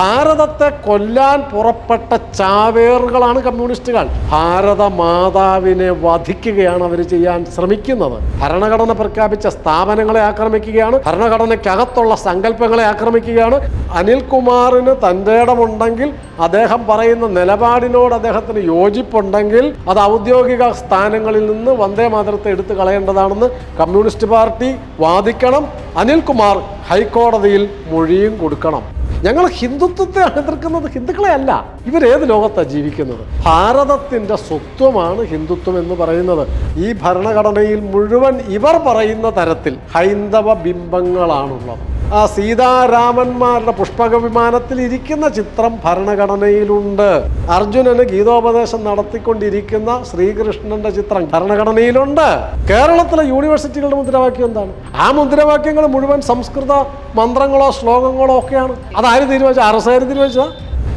ഭാരതത്തെ കൊല്ലാൻ പുറപ്പെട്ട ചാവേറുകളാണ് കമ്മ്യൂണിസ്റ്റുകൾ. ഭാരത മാതാവിനെ വധിക്കുകയാണ് അവർ ചെയ്യാൻ ശ്രമിക്കുന്നത്. ഭരണഘടന പ്രഖ്യാപിച്ച സ്ഥാപനങ്ങളെ ആക്രമിക്കുകയാണ്. ഭരണഘടനയ്ക്കകത്തുള്ള സങ്കല്പങ്ങളെ ആക്രമിക്കുകയാണ്. അനിൽകുമാറിന് തന്റെ ഇടമുണ്ടെങ്കിൽ അദ്ദേഹം പറയുന്ന നിലപാടിനോട് അദ്ദേഹത്തിന് യോജിപ്പുണ്ടെങ്കിൽ അത് ഔദ്യോഗിക സ്ഥാനങ്ങളിൽ നിന്ന് വന്ദേ മാതരത്തെ എടുത്തു കളയേണ്ടതാണെന്ന് കമ്മ്യൂണിസ്റ്റ് പാർട്ടി വാദിക്കണം. അനിൽകുമാർ ഹൈക്കോടതിയിൽ മൊഴിയും കൊടുക്കണം. ഞങ്ങൾ ഹിന്ദുത്വത്തെ എതിർക്കുന്നത് ഹിന്ദുക്കളെ അല്ല ഇവരേത് ലോകത്താണ് ജീവിക്കുന്നത്? ഭാരതത്തിന്റെ സ്വത്വമാണ് ഹിന്ദുത്വം എന്ന് പറയുന്നത്. ഈ ഭരണഘടനയിൽ മുഴുവൻ ഇവർ പറയുന്ന തരത്തിൽ ഹൈന്ദവ ബിംബങ്ങളാണുള്ളത്. സീതാരാമന്മാരുടെ പുഷ്പക വിമാനത്തിൽ ഇരിക്കുന്ന ചിത്രം ഭരണഘടനയിലുണ്ട്. അർജുനന് ഗീതോപദേശം നടത്തിക്കൊണ്ടിരിക്കുന്ന ശ്രീകൃഷ്ണന്റെ ചിത്രം ഭരണഘടനയിലുണ്ട്. കേരളത്തിലെ യൂണിവേഴ്സിറ്റികളുടെ മുദ്രാവാക്യം എന്താണ്? ആ മുദ്രാവാക്യങ്ങൾ മുഴുവൻ സംസ്കൃത മന്ത്രങ്ങളോ ശ്ലോകങ്ങളോ ഒക്കെയാണ്. അതാര് തീരുമാനിച്ചത്? അറസാര് തീരുമാനിച്ചത്?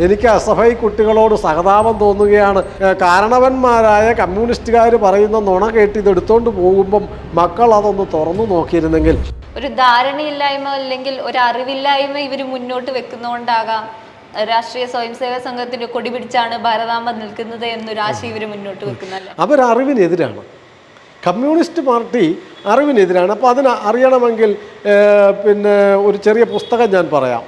എനിക്ക് ഐ കുട്ടികളോട് സഹതാപം തോന്നുകയാണ്. കാരണവന്മാരായ കമ്മ്യൂണിസ്റ്റുകാർ പറയുന്ന നുണ കേട്ട് ഇത് എടുത്തോണ്ട് പോകുമ്പം മക്കൾ അതൊന്ന് തുറന്നു നോക്കിയിരുന്നെങ്കിൽ ഒരു ധാരണയില്ലായ്മ അല്ലെങ്കിൽ ഒരു അറിവില്ലായ്മ ഇവർ മുന്നോട്ട് വെക്കുന്നതുകൊണ്ടാകാം രാഷ്ട്രീയ സ്വയം സേവക സംഘത്തിന്റെ കൊടി പിടിച്ചാണ് ഭാരതാമ്പ നിൽക്കുന്നത് എന്നൊരു ആശയം ഇവർ മുന്നോട്ട് വെക്കുന്നത് അവർ അറിവിനെതിരാണ്. Communist party അറിവിനെതിരാണ്. അപ്പോൾ അതിന് അറിയണമെങ്കിൽ പിന്നെ ഒരു ചെറിയ പുസ്തകം ഞാൻ പറയാം.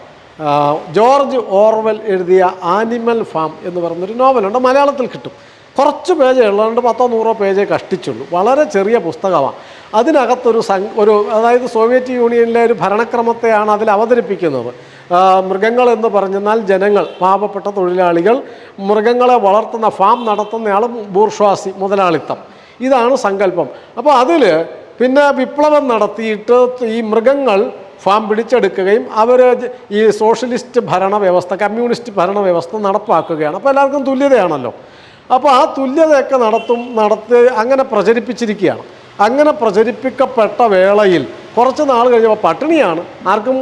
ജോർജ് ഓർവെൽ എഴുതിയ ആനിമൽ ഫാം എന്ന് പറയുന്നൊരു നോവലുണ്ട്. മലയാളത്തിൽ കിട്ടും. കുറച്ച് പേജേ ഉള്ളതുകൊണ്ട് പത്തോ നൂറോ പേജേ കഷ്ടിച്ചുള്ളൂ. വളരെ ചെറിയ പുസ്തകമാണ്. അതിനകത്തൊരു സം ഒരു അതായത് സോവിയറ്റ് യൂണിയനിലെ ഒരു ഭരണക്രമത്തെയാണ് അതിൽ അവതരിപ്പിക്കുന്നത്. മൃഗങ്ങൾ എന്ന് പറഞ്ഞാൽ ജനങ്ങൾ പാവപ്പെട്ട തൊഴിലാളികൾ മൃഗങ്ങളെ വളർത്തുന്ന ഫാം നടത്തുന്നയാൾ ബൂർഷ്വാസി മുതലാളിത്തം. ഇതാണ് സങ്കല്പം. അപ്പോൾ അതിൽ പിന്നെ വിപ്ലവം നടത്തിയിട്ട് ഈ മൃഗങ്ങൾ ഫാം പിടിച്ചെടുക്കുകയും അവർ ഈ സോഷ്യലിസ്റ്റ് ഭരണ വ്യവസ്ഥ കമ്മ്യൂണിസ്റ്റ് ഭരണ വ്യവസ്ഥ നടപ്പാക്കുകയാണ്. അപ്പോൾ എല്ലാവർക്കും തുല്യതയാണല്ലോ. അപ്പോൾ ആ തുല്യതയൊക്കെ നടത്തും നടത്തി അങ്ങനെ പ്രചരിപ്പിച്ചിരിക്കുകയാണ്. അങ്ങനെ പ്രചരിപ്പിക്കപ്പെട്ട വേളയിൽ കുറച്ച് നാൾ കഴിഞ്ഞപ്പോൾ പട്ടിണിയാണ്. ആർക്കും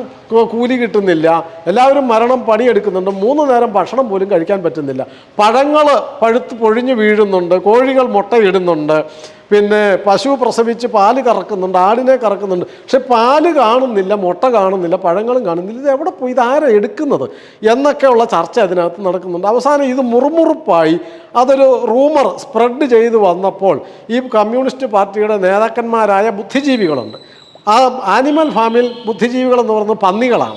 കൂലി കിട്ടുന്നില്ല. എല്ലാവരും മരണം പണിയെടുക്കുന്നുണ്ട്. മൂന്ന് നേരം ഭക്ഷണം പോലും കഴിക്കാൻ പറ്റുന്നില്ല. പഴങ്ങൾ പഴുത്ത് പൊഴിഞ്ഞു വീഴുന്നുണ്ട്. കോഴികൾ മുട്ടയിടുന്നുണ്ട്. പിന്നെ പശു പ്രസവിച്ച് പാൽ കറക്കുന്നുണ്ട്. ആടിനെ കറക്കുന്നുണ്ട്. പക്ഷെ പാൽ കാണുന്നില്ല മുട്ട കാണുന്നില്ല പഴങ്ങളും കാണുന്നില്ല. ഇത് എവിടെ പോയി? ഇതാരാ എടുക്കുന്നത്? എന്നൊക്കെയുള്ള ചർച്ച അതിനകത്ത് നടക്കുന്നുണ്ട്. അവസാനം ഇത് മുറുമുറുപ്പായി അതൊരു റൂമർ സ്പ്രെഡ് ചെയ്ത് വന്നപ്പോൾ ഈ കമ്മ്യൂണിസ്റ്റ് പാർട്ടിയുടെ നേതാക്കന്മാരായ ബുദ്ധിജീവികളുണ്ട്. ആ ആനിമൽ ഫാമിൽ ബുദ്ധിജീവികൾ എന്ന് പറയുന്നത് പന്നികളാണ്.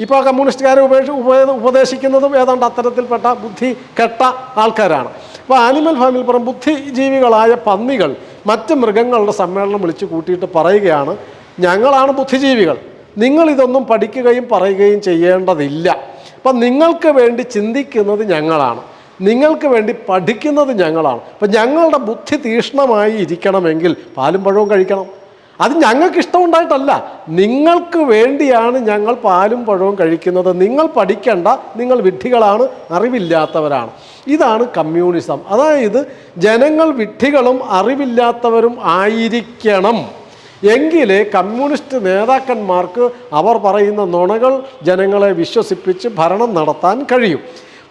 ഇപ്പോൾ കമ്മ്യൂണിസ്റ്റുകാരെ ഉപേക്ഷ ഉപ- ഉപദേശിക്കുന്നതും ഏതാണ്ട് അത്തരത്തിൽപ്പെട്ട ബുദ്ധി കെട്ട ആൾക്കാരാണ്. അപ്പോൾ ആനിമൽ ഫാമിൽ പറയും ബുദ്ധിജീവികളായ പന്നികൾ മറ്റ് മൃഗങ്ങളുടെ സമ്മേളനം വിളിച്ചു കൂട്ടിയിട്ട് പറയുകയാണ് ഞങ്ങളാണ് ബുദ്ധിജീവികൾ. നിങ്ങളിതൊന്നും പഠിക്കുകയും പറയുകയും ചെയ്യേണ്ടതില്ല. അപ്പം നിങ്ങൾക്ക് വേണ്ടി ചിന്തിക്കുന്നത് ഞങ്ങളാണ്. നിങ്ങൾക്ക് വേണ്ടി പഠിക്കുന്നത് ഞങ്ങളാണ്. അപ്പം ഞങ്ങളുടെ ബുദ്ധി തീഷ്ണമായി ഇരിക്കണമെങ്കിൽ പാലും പഴവും കഴിക്കണം. അത് ഞങ്ങൾക്ക് ഇഷ്ടമുണ്ടായിട്ടല്ല. നിങ്ങൾക്ക് വേണ്ടിയാണ് ഞങ്ങൾ പാലും പഴവും കഴിക്കുന്നത്. നിങ്ങൾ പഠിക്കേണ്ട നിങ്ങൾ വിഡ്ഢികളാണ് അറിവില്ലാത്തവരാണ്. ഇതാണ് കമ്മ്യൂണിസം. അതായത് ജനങ്ങൾ വിഡ്ഢികളും അറിവില്ലാത്തവരും ആയിരിക്കണം. എങ്കിലേ കമ്മ്യൂണിസ്റ്റ് നേതാക്കന്മാർക്ക് അവർ പറയുന്ന നുണകൾ ജനങ്ങളെ വിശ്വസിപ്പിച്ച് ഭരണം നടത്താൻ കഴിയും.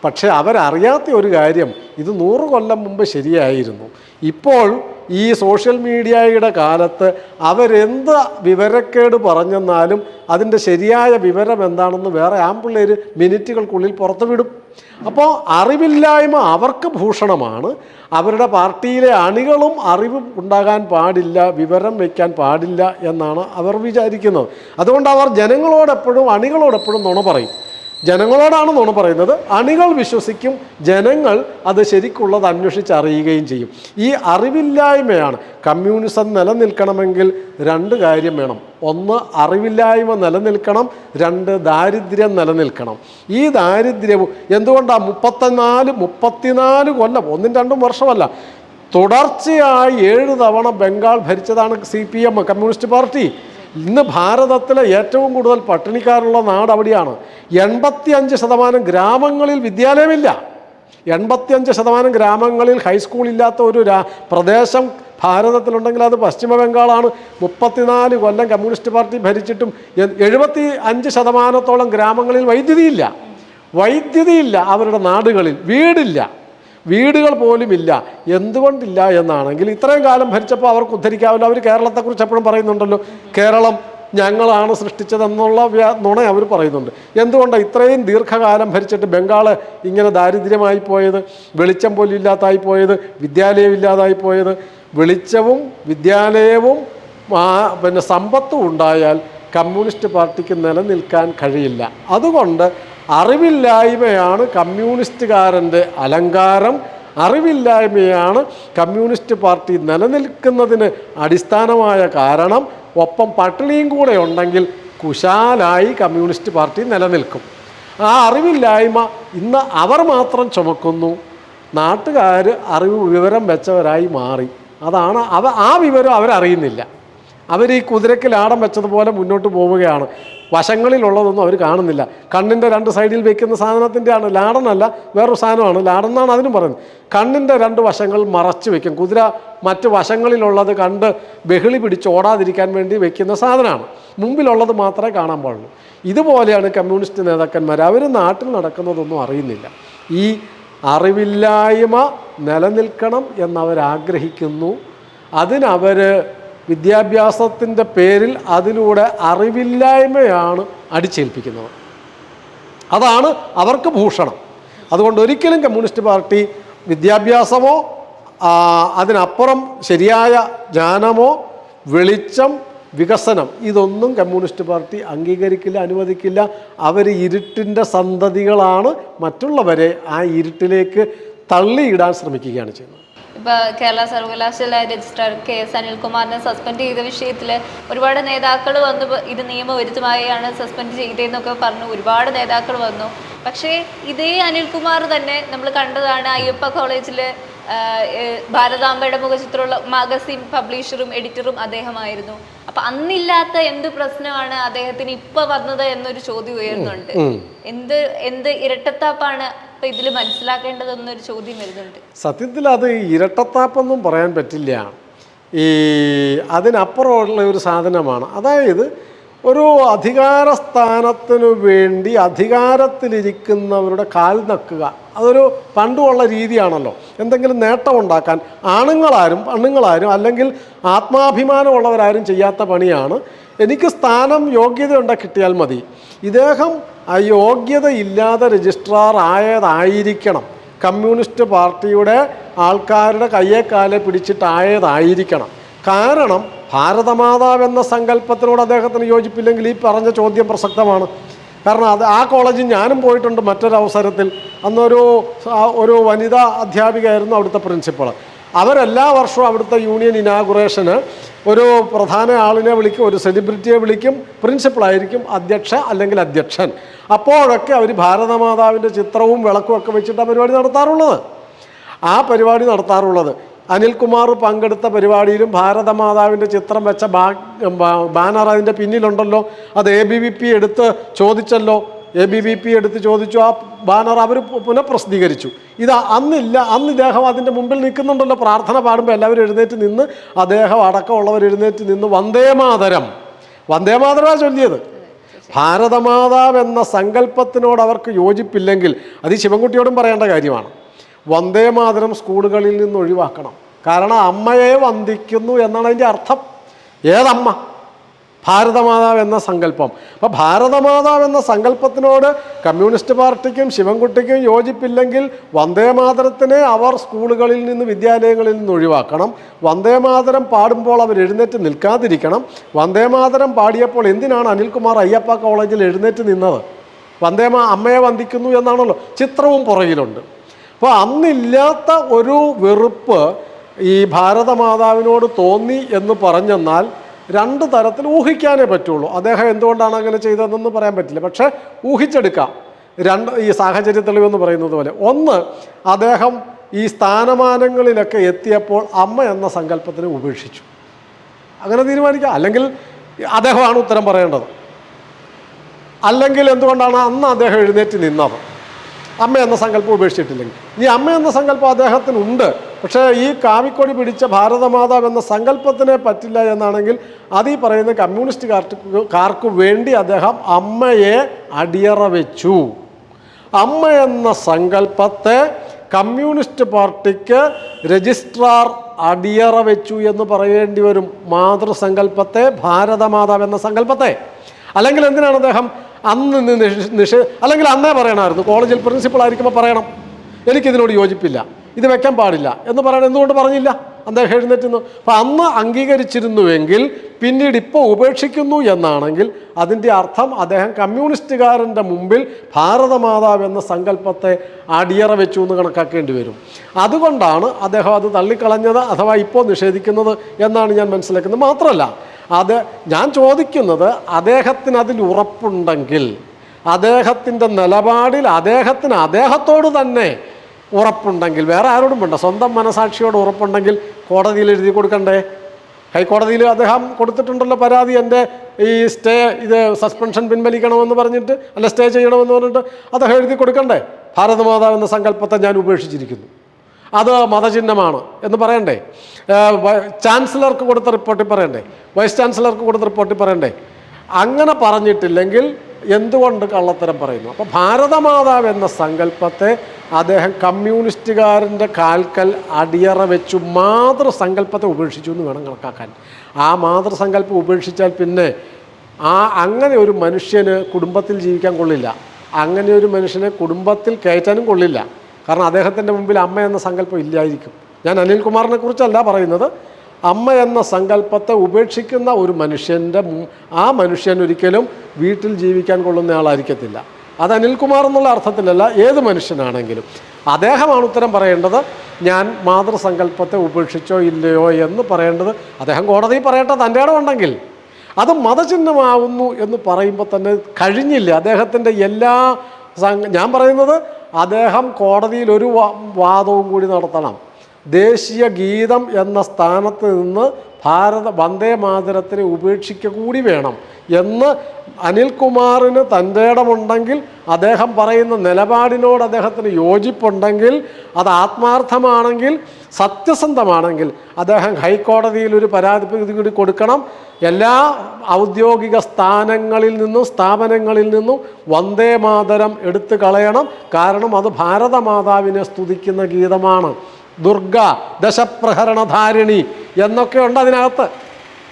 പക്ഷേ അവരറിയാത്ത ഒരു കാര്യം ഇത് നൂറ് കൊല്ലം മുമ്പ് ശരിയായിരുന്നു. ഇപ്പോൾ ഈ സോഷ്യൽ മീഡിയയുടെ കാലത്ത് അവരെന്ത് വിവരക്കേട് പറഞ്ഞെന്നാലും അതിന്റെ ശരിയായ വിവരം എന്താണെന്ന് വേറെ ആമ്പിള്ളേർ മിനിറ്റുകൾക്കുള്ളിൽ പുറത്തു വിടും അപ്പോൾ അറിവില്ലായ്മ അവർക്ക് ഭൂഷണമാണ്. അവരുടെ പാർട്ടിയിലെ അണികളും അറിവ് ഉണ്ടാകാൻ പാടില്ല വിവരം വയ്ക്കാൻ പാടില്ല എന്നാണ് അവർ വിചാരിക്കുന്നത്. അതുകൊണ്ട് അവർ ജനങ്ങളോടെപ്പോഴും അണികളോടെപ്പോഴും നുണ പറയും. ജനങ്ങളോടാണ് നുണ പറയുന്നത്. അണികൾ വിശ്വസിക്കും ജനങ്ങൾ അത് ശരിക്കുള്ളത് അന്വേഷിച്ച് അറിയുകയും ചെയ്യും. ഈ അറിവില്ലായ്മയാണ് കമ്മ്യൂണിസം നിലനിൽക്കണമെങ്കിൽ രണ്ട് കാര്യം വേണം. ഒന്ന് അറിവില്ലായ്മ നിലനിൽക്കണം. രണ്ട് ദാരിദ്ര്യം നിലനിൽക്കണം. ഈ ദാരിദ്ര്യവും എന്തുകൊണ്ടാണ് മുപ്പത്തിനാല് മുപ്പത്തിനാല് കൊല്ലം ഒന്നും രണ്ടും വർഷമല്ല തുടർച്ചയായി ഏഴ് തവണ Bengal ഭരിച്ചതാണ് C P M communist party. ഇന്ന് ഭാരതത്തിലെ ഏറ്റവും കൂടുതൽ പട്ടിണിക്കാരുള്ള നാട് അവിടെയാണ്. എൺപത്തി അഞ്ച് ശതമാനം ഗ്രാമങ്ങളിൽ വിദ്യാലയമില്ല. എൺപത്തിയഞ്ച് ശതമാനം ഗ്രാമങ്ങളിൽ ഹൈസ്കൂൾ ഇല്ലാത്ത ഒരു പ്രദേശം ഭാരതത്തിലുണ്ടെങ്കിൽ അത് പശ്ചിമ ബംഗാളാണ് മുപ്പത്തിനാല് കൊല്ലം കമ്മ്യൂണിസ്റ്റ് പാർട്ടി ഭരിച്ചിട്ടും എഴുപത്തി അഞ്ച് ശതമാനത്തോളം ഗ്രാമങ്ങളിൽ വൈദ്യുതിയില്ല. വൈദ്യുതിയില്ല അവരുടെ നാടുകളിൽ. വീടില്ല. വീടുകൾ പോലും ഇല്ല. എന്തുകൊണ്ടില്ല എന്നാണെങ്കിൽ ഇത്രയും കാലം ഭരിച്ചപ്പോൾ അവർക്ക് ഉദ്ധരിക്കാവില്ല അവർ കേരളത്തെക്കുറിച്ച് എപ്പോഴും പറയുന്നുണ്ടല്ലോ. കേരളം ഞങ്ങളാണ് സൃഷ്ടിച്ചതെന്നുള്ള നുണ അവർ പറയുന്നുണ്ട്. എന്തുകൊണ്ടാണ് ഇത്രയും ദീർഘകാലം ഭരിച്ചിട്ട് ബംഗാൾ ഇങ്ങനെ ദാരിദ്ര്യമായി പോയത്? വെളിച്ചം പോലും ഇല്ലാതായി പോയത്? വിദ്യാലയം ഇല്ലാതായി പോയത്? വെളിച്ചവും വിദ്യാലയവും പിന്നെ സമ്പത്തും ഉണ്ടായാൽ കമ്മ്യൂണിസ്റ്റ് പാർട്ടിക്ക് നിലനിൽക്കാൻ കഴിയില്ല. അതുകൊണ്ട് അറിവില്ലായ്മയാണ് കമ്മ്യൂണിസ്റ്റുകാരന്റെ അലങ്കാരം. അറിവില്ലായ്മയാണ് കമ്മ്യൂണിസ്റ്റ് പാർട്ടി നിലനിൽക്കുന്നതിന് അടിസ്ഥാനമായ കാരണം. ഒപ്പം പട്ടിണിയും കൂടെ ഉണ്ടെങ്കിൽ കുശാലായി കമ്മ്യൂണിസ്റ്റ് പാർട്ടി നിലനിൽക്കും. ആ അറിവില്ലായ്മ ഇന്ന് അവർ മാത്രം ചുമക്കുന്നു. നാട്ടുകാർ അറിവ് വിവരം വെച്ചവരായി മാറി. അതാണ് അവ ആ വിവരം അവരറിയുന്നില്ല. അവർ ഈ കുതിരയ്ക്ക് ലാടം വെച്ചതുപോലെ മുന്നോട്ട് പോവുകയാണ്. വശങ്ങളിലുള്ളതൊന്നും അവർ കാണുന്നില്ല. കണ്ണിന്റെ രണ്ട് സൈഡിൽ വെക്കുന്ന സാധനത്തിന്റെയാണ്. ലാടനല്ല വേറൊരു സാധനമാണ്. ലാടൻ എന്നാണ് അതിനും പറയുന്നത്. കണ്ണിന്റെ രണ്ട് വശങ്ങൾ മറച്ചു വെക്കും. കുതിര മറ്റ് വശങ്ങളിലുള്ളത് കണ്ട് ബഹളി പിടിച്ച് ഓടാതിരിക്കാൻ വേണ്ടി വെക്കുന്ന സാധനമാണ്. മുമ്പിലുള്ളത് മാത്രമേ കാണാൻ പാടുള്ളൂ. ഇതുപോലെയാണ് കമ്മ്യൂണിസ്റ്റ് നേതാക്കന്മാർ. അവർ നാട്ടിൽ നടക്കുന്നതൊന്നും അറിയുന്നില്ല. ഈ അറിവില്ലായ്മ നിലനിൽക്കണം എന്നവരാഗ്രഹിക്കുന്നു. അതിനവർ വിദ്യാഭ്യാസത്തിന്റെ പേരിൽ അതിലൂടെ അറിവില്ലായ്മയാണ് അടിച്ചേൽപ്പിക്കുന്നത്. അതാണ് അവർക്ക് ഭൂഷണം. അതുകൊണ്ട് ഒരിക്കലും കമ്മ്യൂണിസ്റ്റ് പാർട്ടി വിദ്യാഭ്യാസമോ അതിനപ്പുറം ശരിയായ ജ്ഞാനമോ വെളിച്ചം വികസനം ഇതൊന്നും കമ്മ്യൂണിസ്റ്റ് പാർട്ടി അംഗീകരിക്കില്ല അനുവദിക്കില്ല. അവർ ഇരുട്ടിന്റെ സന്തതികളാണ് മറ്റുള്ളവരെ ആ ഇരുട്ടിലേക്ക് തള്ളിയിടാൻ ശ്രമിക്കുകയാണ് ചെയ്യുന്നത്. കേരള സർവകലാശാല രജിസ്ട്രാർ കെ എസ് അനിൽകുമാറിനെ സസ്പെൻഡ് ചെയ്ത വിഷയത്തിൽ ഒരുപാട് നേതാക്കൾ വന്ന്. ഇത് നിയമവിരുദ്ധമായാണ് സസ്പെൻഡ് ചെയ്തതെന്നൊക്കെ പറഞ്ഞു. ഒരുപാട് നേതാക്കൾ വന്നു. പക്ഷേ ഇതേ അനിൽകുമാർ തന്നെ നമ്മൾ കണ്ടതാണ് അയ്യപ്പ കോളേജിൽ ഭാരതാംബയുടെ മുഖചിത്രമുള്ള മാഗസിൻ പബ്ലിഷറും എഡിറ്ററും അദ്ദേഹമായിരുന്നു. അപ്പൊ അന്നില്ലാത്ത എന്ത് പ്രശ്നമാണ് അദ്ദേഹത്തിന് ഇപ്പൊ വന്നത് എന്നൊരു ചോദ്യം ഉയരുന്നുണ്ട്. എന്ത് എന്ത് ഇരട്ടത്താപ്പാണ് ഇപ്പൊ ഇതിൽ മനസ്സിലാക്കേണ്ടതെന്നൊരു ചോദ്യം വരുന്നുണ്ട്. സത്യത്തിൽ അത് ഇരട്ടത്താപ്പൊന്നും പറയാൻ പറ്റില്ല. ഈ അതിനപ്പുറമുള്ള ഒരു സാധനമാണ്. അതായത് ഒരു അധികാര സ്ഥാനത്തിനു വേണ്ടി അധികാരത്തിലിരിക്കുന്നവരുടെ കാൽ നക്കുക. അതൊരു പണ്ടുമുള്ള രീതിയാണല്ലോ. എന്തെങ്കിലും നേട്ടമുണ്ടാക്കാൻ ആണുങ്ങളാരും പെണ്ണുങ്ങളാരും അല്ലെങ്കിൽ ആത്മാഭിമാനമുള്ളവരാരും ചെയ്യാത്ത പണിയാണ് എനിക്ക് സ്ഥാനം യോഗ്യത യോഗ്യതയുണ്ട കിട്ടിയാൽ മതി. ഇദ്ദേഹം ആ യോഗ്യത ഇല്ലാതെ രജിസ്ട്രാർ ആയതായിരിക്കണം. കമ്മ്യൂണിസ്റ്റ് പാർട്ടിയുടെ ആൾക്കാരുടെ കയ്യെ കാലെ പിടിച്ചിട്ടായതായിരിക്കണം. കാരണം ഭാരതമാതാവെന്ന സങ്കല്പത്തിനോട് അദ്ദേഹത്തിന് യോജിപ്പില്ലെങ്കിൽ ഈ പറഞ്ഞ ചോദ്യം പ്രസക്തമാണ്. കാരണം അത് ആ കോളേജിൽ ഞാനും പോയിട്ടുണ്ട് മറ്റൊരവസരത്തിൽ. അന്നൊരു ഒരു വനിതാ അധ്യാപികയായിരുന്നു അവിടുത്തെ പ്രിൻസിപ്പൾ അവരെല്ലാ വർഷവും അവിടുത്തെ യൂണിയൻ ഇനാഗുറേഷന് ഒരു പ്രധാന ആളിനെ വിളിക്കും ഒരു സെലിബ്രിറ്റിയെ വിളിക്കും പ്രിൻസിപ്പളായിരിക്കും അധ്യക്ഷ അല്ലെങ്കിൽ അധ്യക്ഷൻ. അപ്പോഴൊക്കെ അവർ ഭാരതമാതാവിന്റെ ചിത്രവും വിളക്കും ഒക്കെ വെച്ചിട്ടാണ് പരിപാടി നടത്താറുള്ളത്. ആ പരിപാടി നടത്താറുള്ളത്. അനിൽകുമാർ പങ്കെടുത്ത പരിപാടിയിലും ഭാരതമാതാവിന്റെ ചിത്രം വെച്ച ബാ ബാനർ അതിന്റെ പിന്നിലുണ്ടല്ലോ. അത് എ ബി വി പി എടുത്ത് ചോദിച്ചല്ലോ. എ ബി വി പി എടുത്ത് ചോദിച്ചു ആ ബാനർ അവർ പുനഃപ്രസിദ്ധീകരിച്ചു. ഇത് അന്നില്ല അന്ന് ഇദ്ദേഹം അതിന്റെ മുമ്പിൽ നിൽക്കുന്നുണ്ടല്ലോ പ്രാർത്ഥന പാടുമ്പോൾ എല്ലാവരും എഴുന്നേറ്റ് നിന്ന് അദ്ദേഹം അടക്കമുള്ളവർ എഴുന്നേറ്റ് നിന്ന് വന്ദേമാതരം വന്ദേമാതരമാണ് ചൊല്ലിയത്. ഭാരതമാതാവ് എന്ന സങ്കല്പത്തിനോട് അവർക്ക് യോജിപ്പില്ലെങ്കിൽ അത് ശിവൻകുട്ടിയോടും പറയേണ്ട കാര്യമാണ്. വന്ദേമാതരം സ്കൂളുകളിൽ നിന്ന് ഒഴിവാക്കണം. കാരണം അമ്മയെ വന്ദിക്കുന്നു എന്നാണ് അതിന്റെ അർത്ഥം. ഏതമ്മ? ഭാരതമാതാവ് എന്ന സങ്കല്പം. അപ്പോൾ ഭാരതമാതാവ് എന്ന സങ്കല്പത്തിനോട് കമ്മ്യൂണിസ്റ്റ് പാർട്ടിക്കും ശിവൻകുട്ടിക്കും യോജിപ്പില്ലെങ്കിൽ വന്ദേ മാതരത്തിനെ അവർ സ്കൂളുകളിൽ നിന്ന് വിദ്യാലയങ്ങളിൽ നിന്ന് ഒഴിവാക്കണം. വന്ദേ മാതരം പാടുമ്പോൾ അവർ എഴുന്നേറ്റ് നിൽക്കാതിരിക്കണം. വന്ദേ മാതരം പാടിയപ്പോൾ എന്തിനാണ് അനിൽകുമാർ അയ്യപ്പ കോളേജിൽ എഴുന്നേറ്റ് നിന്നത്? വന്ദേമാ അമ്മയെ വന്ദിക്കുന്നു എന്നാണല്ലോ. ചിത്രവും പുറകിലുണ്ട്. അപ്പോൾ അന്നില്ലാത്ത ഒരു വെറുപ്പ് ഈ ഭാരതമാതാവിനോട് തോന്നി എന്ന് പറഞ്ഞെന്നാൽ രണ്ട് തരത്തിൽ ഊഹിക്കാനേ പറ്റുള്ളൂ. അദ്ദേഹം എന്തുകൊണ്ടാണ് അങ്ങനെ ചെയ്തതെന്ന് പറയാൻ പറ്റില്ല. പക്ഷേ ഊഹിച്ചെടുക്കാം. രണ്ട് ഈ സാഹചര്യ തെളിവെന്ന് പറയുന്നത് പോലെ. ഒന്ന് അദ്ദേഹം ഈ സ്ഥാനമാനങ്ങളിലൊക്കെ എത്തിയപ്പോൾ അമ്മ എന്ന സങ്കല്പത്തിനെ ഉപേക്ഷിച്ചു. അങ്ങനെ തീരുമാനിക്കാം. അല്ലെങ്കിൽ അദ്ദേഹമാണ് ഉത്തരം പറയേണ്ടത്. അല്ലെങ്കിൽ എന്തുകൊണ്ടാണ് അന്ന് അദ്ദേഹം എഴുന്നേറ്റ് നിന്നത്? അമ്മ എന്ന സങ്കല്പം ഉപേക്ഷിച്ചിട്ടില്ലെങ്കിൽ. ഈ അമ്മ എന്ന സങ്കല്പം അദ്ദേഹത്തിനുണ്ട്. പക്ഷേ ഈ കാവിക്കൊടി പിടിച്ച ഭാരതമാതാവ് എന്ന സങ്കല്പത്തിനെ പറ്റില്ല എന്നാണെങ്കിൽ അത് ഈ പറയുന്ന കമ്മ്യൂണിസ്റ്റ് കാർക്ക് വേണ്ടി അദ്ദേഹം അമ്മയെ അടിയറ വെച്ചു. അമ്മ എന്ന സങ്കല്പത്തെ കമ്മ്യൂണിസ്റ്റ് പാർട്ടിക്ക് രജിസ്ട്രാർ അടിയറ വെച്ചു എന്ന് പറയേണ്ടി വരും മാതൃസങ്കല്പത്തെ ഭാരതമാതാവ് എന്ന സങ്കല്പത്തെ. അല്ലെങ്കിൽ എന്തിനാണ് അദ്ദേഹം അന്ന് നിഷ അല്ലെങ്കിൽ അന്നേ പറയണമായിരുന്നു. കോളേജിൽ പ്രിൻസിപ്പൾ ആയിരിക്കുമ്പോൾ പറയണം. എനിക്കിതിനോട് യോജിപ്പില്ല. ഇത് വെക്കാൻ പാടില്ല എന്ന് പറയണം എന്തുകൊണ്ട് പറഞ്ഞില്ല? അദ്ദേഹം എഴുന്നേറ്റുന്നു അപ്പം അന്ന് അംഗീകരിച്ചിരുന്നുവെങ്കിൽ പിന്നീട് ഇപ്പോൾ ഉപേക്ഷിക്കുന്നു എന്നാണെങ്കിൽ അതിന്റെ അർത്ഥം അദ്ദേഹം കമ്മ്യൂണിസ്റ്റുകാരന്റെ മുമ്പിൽ ഭാരതമാതാവ് എന്ന സങ്കല്പത്തെ അടിയറ വെച്ചു എന്ന് കണക്കാക്കേണ്ടി വരും. അതുകൊണ്ടാണ് അദ്ദേഹം അത് തള്ളിക്കളഞ്ഞത് അഥവാ ഇപ്പോൾ നിഷേധിക്കുന്നത് എന്നാണ് ഞാൻ മനസ്സിലാക്കുന്നത്. മാത്രമല്ല അത് ഞാൻ ചോദിക്കുന്നത് അദ്ദേഹത്തിന് അതിൽ ഉറപ്പുണ്ടെങ്കിൽ അദ്ദേഹത്തിന്റെ നിലപാടിൽ അദ്ദേഹത്തിന് അദ്ദേഹത്തോട് തന്നെ ഉറപ്പുണ്ടെങ്കിൽ വേറെ ആരോടും വേണ്ട സ്വന്തം മനസാക്ഷിയോട് ഉറപ്പുണ്ടെങ്കിൽ കോടതിയിൽ എഴുതി കൊടുക്കണ്ടേ? ഹൈക്കോടതിയിൽ അദ്ദേഹം കൊടുത്തിട്ടുണ്ടല്ലോ പരാതി എന്റെ ഈ സ്റ്റേ ഇത് സസ്പെൻഷൻ പിൻവലിക്കണമെന്ന് പറഞ്ഞിട്ട് അല്ല സ്റ്റേ ചെയ്യണമെന്ന് പറഞ്ഞിട്ട് അദ്ദേഹം എഴുതി കൊടുക്കണ്ടേ? ഭാരതമാതാവ് എന്ന സങ്കല്പത്തെ ഞാൻ ഉപേക്ഷിച്ചിരിക്കുന്നു. അത് മതചിഹ്നമാണ് എന്ന് പറയണ്ടേ? ചാൻസലർക്ക് കൊടുത്ത റിപ്പോർട്ടിൽ പറയണ്ടേ? വൈസ് ചാൻസലർക്ക് കൊടുത്ത റിപ്പോർട്ടിൽ പറയണ്ടേ? അങ്ങനെ പറഞ്ഞിട്ടില്ലെങ്കിൽ എന്തുകൊണ്ട് കള്ളത്തരം പറയുന്നു? അപ്പോൾ ഭാരതമാതാവ് എന്ന സങ്കല്പത്തെ അദ്ദേഹം കമ്മ്യൂണിസ്റ്റുകാരന്റെ കാൽക്കൽ അടിയറ വെച്ചു മാതൃസങ്കല്പത്തെ ഉപേക്ഷിച്ചു എന്ന് വേണം കണക്കാക്കാൻ. ആ മാതൃസങ്കല്പം ഉപേക്ഷിച്ചാൽ പിന്നെ ആ അങ്ങനെ ഒരു മനുഷ്യന് കുടുംബത്തിൽ ജീവിക്കാൻ കൊള്ളില്ല. അങ്ങനെ ഒരു മനുഷ്യനെ കുടുംബത്തിൽ കയറ്റാനും കൊള്ളില്ല. കാരണം അദ്ദേഹത്തിന്റെ മുമ്പിൽ അമ്മ എന്ന സങ്കല്പം ഇല്ലായിരിക്കും. ഞാൻ അനിൽകുമാറിനെ കുറിച്ചല്ല പറയുന്നത്. അമ്മ എന്ന സങ്കല്പത്തെ ഉപേക്ഷിക്കുന്ന ഒരു മനുഷ്യന്റെ ആ മനുഷ്യൻ ഒരിക്കലും വീട്ടിൽ ജീവിക്കാൻ കൊള്ളുന്ന ആളായിരിക്കത്തില്ല. അത് അനിൽകുമാർ എന്നുള്ള അർത്ഥത്തിലല്ല ഏത് മനുഷ്യനാണെങ്കിലും. അദ്ദേഹമാണ് ഉത്തരം പറയേണ്ടത് ഞാൻ മാതൃസങ്കല്പത്തെ ഉപേക്ഷിച്ചോ ഇല്ലയോ എന്ന് പറയേണ്ടത് അദ്ദേഹം കോടതിയിൽ പറയട്ടെ തന്റെ ഇടമുണ്ടെങ്കിൽ അത് മതചിഹ്നമാവുന്നു എന്ന് പറയുമ്പോൾ തന്നെ കഴിഞ്ഞില്ല. അദ്ദേഹത്തിന്റെ എല്ലാ ഞാൻ പറയുന്നത് അദ്ദേഹം കോടതിയിൽ ഒരു വാദവും കൂടി നടത്തണം. ദേശീയ ഗീതം എന്ന സ്ഥാനത്ത് നിന്ന് ഭാരത വന്ദേ മാതരത്തിനെ ഉപേക്ഷിക്കുക കൂടി വേണം എന്ന് അനിൽകുമാറിന് തന്റെ ഇടമുണ്ടെങ്കിൽ അദ്ദേഹം പറയുന്ന നിലപാടിനോട് അദ്ദേഹത്തിന് യോജിപ്പുണ്ടെങ്കിൽ അത് ആത്മാർത്ഥമാണെങ്കിൽ സത്യസന്ധമാണെങ്കിൽ അദ്ദേഹം ഹൈക്കോടതിയിൽ ഒരു പരാതി കൂടി കൊടുക്കണം. എല്ലാ ഔദ്യോഗിക സ്ഥാനങ്ങളിൽ നിന്നും സ്ഥാപനങ്ങളിൽ നിന്നും വന്ദേ മാതരം എടുത്തു കളയണം. കാരണം അത് ഭാരതമാതാവിനെ സ്തുതിക്കുന്ന ഗീതമാണ്. ദുർഗ ദശപ്രഹരണധാരിണി എന്നൊക്കെ ഉണ്ട് അതിനകത്ത്.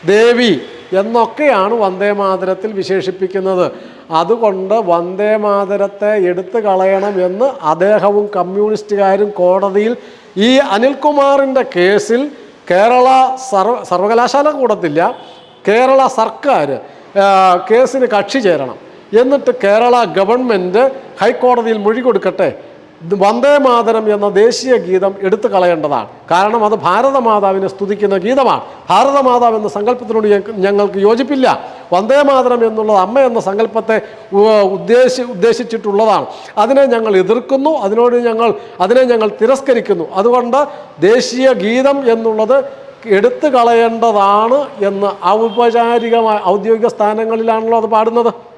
ദേവി എന്നൊക്കെയാണ് വന്ദേ മാതരത്തിൽ വിശേഷിപ്പിക്കുന്നത്. അതുകൊണ്ട് വന്ദേ മാതരത്തെ എടുത്തു കളയണം എന്ന് അദ്ദേഹവും കമ്മ്യൂണിസ്റ്റുകാരും കോടതിയിൽ ഈ അനിൽകുമാറിന്റെ കേസിൽ കേരള സർവ സർവകലാശാല കൂടത്തില്ല കേരള സർക്കാർ കേസിന് കക്ഷി ചേരണം. എന്നിട്ട് കേരള ഗവൺമെന്റ് ഹൈക്കോടതിയിൽ മൊഴി കൊടുക്കട്ടെ വന്ദേ മാതരം എന്ന ദേശീയ ഗീതം എടുത്തു കളയേണ്ടതാണ്. കാരണം അത് ഭാരതമാതാവിനെ സ്തുതിക്കുന്ന ഗീതമാണ്. ഭാരതമാതാവ് എന്ന സങ്കല്പത്തിനോട് ഞങ്ങൾക്ക് യോജിപ്പില്ല. വന്ദേ മാതരം എന്നുള്ളത് അമ്മ എന്ന സങ്കല്പത്തെ ഉദ്ദേശി ഉദ്ദേശിച്ചിട്ടുള്ളതാണ്. അതിനെ ഞങ്ങൾ എതിർക്കുന്നു അതിനോട് ഞങ്ങൾ അതിനെ ഞങ്ങൾ തിരസ്കരിക്കുന്നു. അതുകൊണ്ട് ദേശീയ ഗീതം എന്നുള്ളത് എടുത്തു കളയേണ്ടതാണ് എന്ന് ഔപചാരികമായ ഔദ്യോഗിക സ്ഥാനങ്ങളിലാണല്ലോ അത് പാടുന്നത്.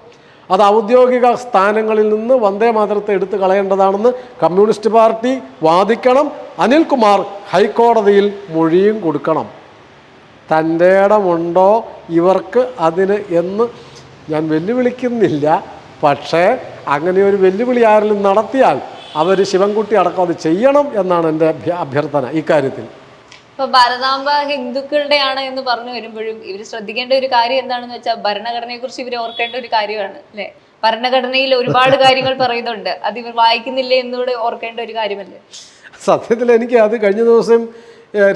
അത് ഔദ്യോഗിക സ്ഥാനങ്ങളിൽ നിന്ന് വന്ദേ മാതരത്തെ എടുത്തു കളയേണ്ടതാണെന്ന് കമ്മ്യൂണിസ്റ്റ് പാർട്ടി വാദിക്കണം. അനിൽകുമാർ ഹൈക്കോടതിയിൽ മൊഴിയും കൊടുക്കണം. തന്റെ ഇടമുണ്ടോ ഇവർക്ക് അതിന് എന്ന് ഞാൻ വെല്ലുവിളിക്കുന്നില്ല. പക്ഷേ അങ്ങനെ ഒരു വെല്ലുവിളി ആരെങ്കിലും നടത്തിയാൽ അവർ ശിവൻകുട്ടി അടക്കം അത് ചെയ്യണം എന്നാണ് എന്റെ അഭ്യ- അഭ്യർത്ഥന ഇക്കാര്യത്തിൽ. ഇപ്പൊ ഭാരതാംബ ഹിന്ദുക്കളുടെയാണ് എന്ന് പറഞ്ഞു വരുമ്പോഴും ഇവർ ശ്രദ്ധിക്കേണ്ട ഒരു കാര്യം എന്താണെന്ന് വെച്ചാൽ ഭരണഘടനയെ കുറിച്ച് ഇവർ ഓർക്കേണ്ട ഒരു കാര്യമാണ് അല്ലെ? ഭരണഘടനയിൽ ഒരുപാട് കാര്യങ്ങൾ പറയുന്നുണ്ട്. അത് ഇവർ വായിക്കുന്നില്ലേ എന്നുകൂടെ ഓർക്കേണ്ട ഒരു കാര്യമല്ലേ? സത്യത്തിൽ എനിക്ക് അത് കഴിഞ്ഞ ദിവസം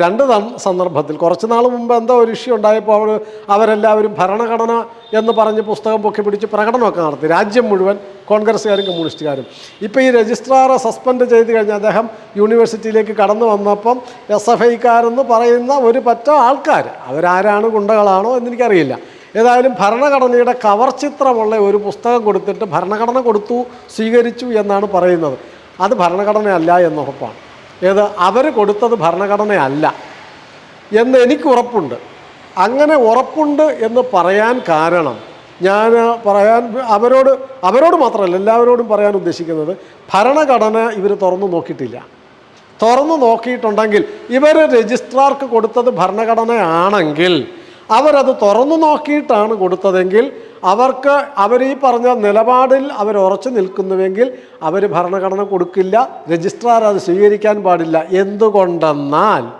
രണ്ട് സന്ദർഭത്തിൽ. കുറച്ച് നാൾ മുമ്പ് എന്തോ ഒരു ഇഷ്യൂ ഉണ്ടായപ്പോൾ അവർ അവരെല്ലാവരും ഭരണഘടന എന്ന് പറഞ്ഞ് പുസ്തകം പൊക്കി പിടിച്ച് പ്രകടനമൊക്കെ നടത്തി. രാജ്യം മുഴുവൻ കോൺഗ്രസ്സുകാരും കമ്മ്യൂണിസ്റ്റുകാരും. ഇപ്പോൾ ഈ രജിസ്ട്രാറെ സസ്പെൻഡ് ചെയ്ത് കഴിഞ്ഞ് അദ്ദേഹം യൂണിവേഴ്സിറ്റിയിലേക്ക് കടന്നു വന്നപ്പം എസ് എഫ് ഐക്കാരെന്ന് പറയുന്ന ഒരു പറ്റ ആൾക്കാർ അവരാരാണ് ഗുണ്ടകളാണോ എന്നെനിക്കറിയില്ല. ഏതായാലും ഭരണഘടനയുടെ കവർ ചിത്രമുള്ള ഒരു പുസ്തകം കൊടുത്തിട്ട് ഭരണഘടന കൊടുത്തു സ്വീകരിച്ചു എന്നാണ് പറയുന്നത്. അത് ഭരണഘടനയല്ല എന്ന് ഉറപ്പാണ്. ഏത്? അവർ കൊടുത്തത് ഭരണഘടനയല്ല. എന്ന് എനിക്ക് ഉറപ്പുണ്ട്. അങ്ങനെ ഉറപ്പുണ്ട് എന്ന് പറയാൻ കാരണം ഞാൻ പറയാൻ അവരോട് അവരോട് മാത്രമല്ല എല്ലാവരോടും പറയാൻ ഉദ്ദേശിക്കുന്നത് ഭരണഘടന ഇവർ തുറന്നു നോക്കിയിട്ടില്ല. തുറന്നു നോക്കിയിട്ടുണ്ടെങ്കിൽ ഇവർ രജിസ്ട്രാർക്ക് കൊടുത്തത് ഭരണഘടനയാണെങ്കിൽ അവരത് തുറന്നു നോക്കിയിട്ടാണ് കൊടുത്തതെങ്കിൽ അവർക്ക് അവർ ഈ പറഞ്ഞ നിലപാടിൽ അവർ ഉറച്ചു നിൽക്കുന്നുവെങ്കിൽ അവർ ഭരണഘടന കൊടുക്കില്ല രജിസ്ട്രാർ അത് സ്വീകരിക്കാൻ പാടില്ല. എന്തുകൊണ്ടെന്നാൽ